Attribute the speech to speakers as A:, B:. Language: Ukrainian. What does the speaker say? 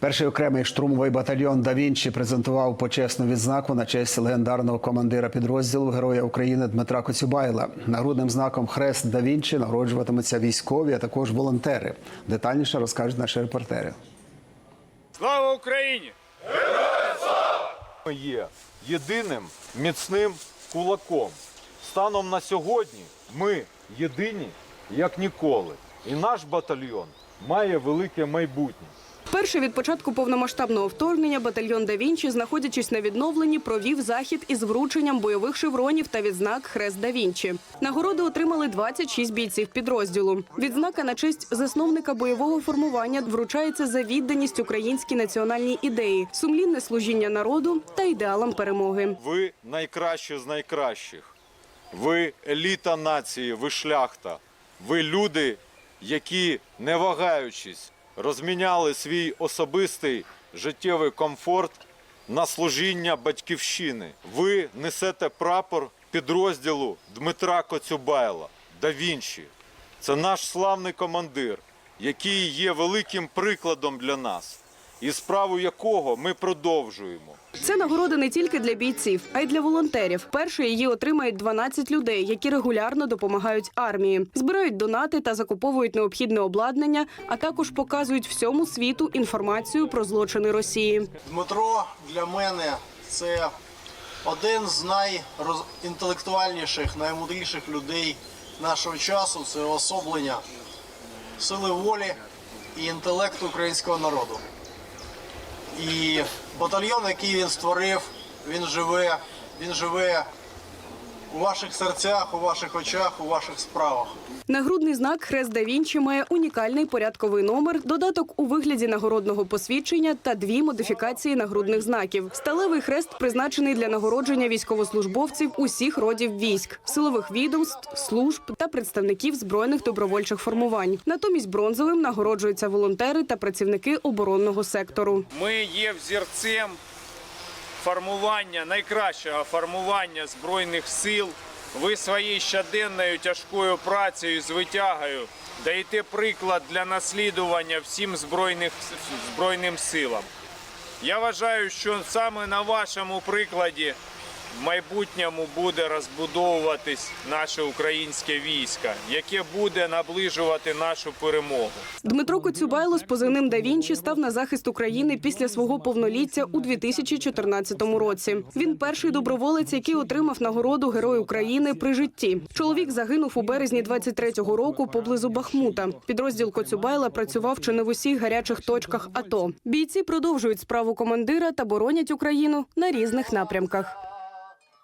A: Перший окремий штурмовий батальйон Да Вінчі презентував почесну відзнаку на честь легендарного командира підрозділу Героя України Дмитра Коцюбайла. Нагрудним знаком Хрест Да Вінчі нагороджуватимуться військові, а також волонтери. Детальніше розкажуть наші репортери.
B: Слава Україні!
C: Ми є єдиним міцним кулаком. Станом на сьогодні ми єдині як ніколи. І наш батальйон має велике майбутнє.
D: Перший від початку повномасштабного вторгнення батальйон Да Вінчі, знаходячись на відновленні, провів захід із врученням бойових шевронів та відзнак Хрест Да Вінчі. Нагороди отримали 26 бійців підрозділу. Відзнака на честь засновника бойового формування вручається за відданість українській національній ідеї, сумлінне служіння народу та ідеалам перемоги.
C: Ви найкращі з найкращих. Ви еліта нації, ви шляхта. Ви люди, які, не вагаючись, розміняли свій особистий життєвий комфорт на служіння батьківщини. Ви несете прапор підрозділу Дмитра Коцюбайла да Вінчі. Це наш славний командир, який є великим прикладом для нас, і справу якого ми продовжуємо.
D: Це нагорода не тільки для бійців, а й для волонтерів. Перше її отримають 12 людей, які регулярно допомагають армії, збирають донати та закуповують необхідне обладнання, а також показують всьому світу інформацію про злочини Росії.
E: Дмитро для мене це один з найінтелектуальніших, наймудріших людей нашого часу. Це особлення сили волі і інтелекту українського народу. І батальйон, який він створив, він живе, він живе у ваших серцях, у ваших очах, у ваших справах.
D: Нагрудний знак Хрест да Вінчі має унікальний порядковий номер, додаток у вигляді нагородного посвідчення та дві модифікації нагрудних знаків. Сталевий хрест призначений для нагородження військовослужбовців усіх родів військ, силових відомств, служб та представників збройних добровольчих формувань. Натомість бронзовим нагороджуються волонтери та працівники оборонного сектору.
B: Ми є взірцем формування, найкращого формування Збройних сил. Ви своєю щоденною тяжкою працею з витягою даєте приклад для наслідування всім збройних, Збройним силам. Я вважаю, що саме на вашому прикладі майбутньому буде розбудовуватись наше українське військо, яке буде наближувати нашу перемогу.
D: Дмитро Коцюбайло з позивним «Да Вінчі» став на захист України після свого повноліття у 2014 році. Він перший доброволець, який отримав нагороду Герой України при житті. Чоловік загинув у березні 23-го року поблизу Бахмута. Підрозділ Коцюбайла працював чи не в усіх гарячих точках АТО. Бійці продовжують справу командира та боронять Україну на різних напрямках.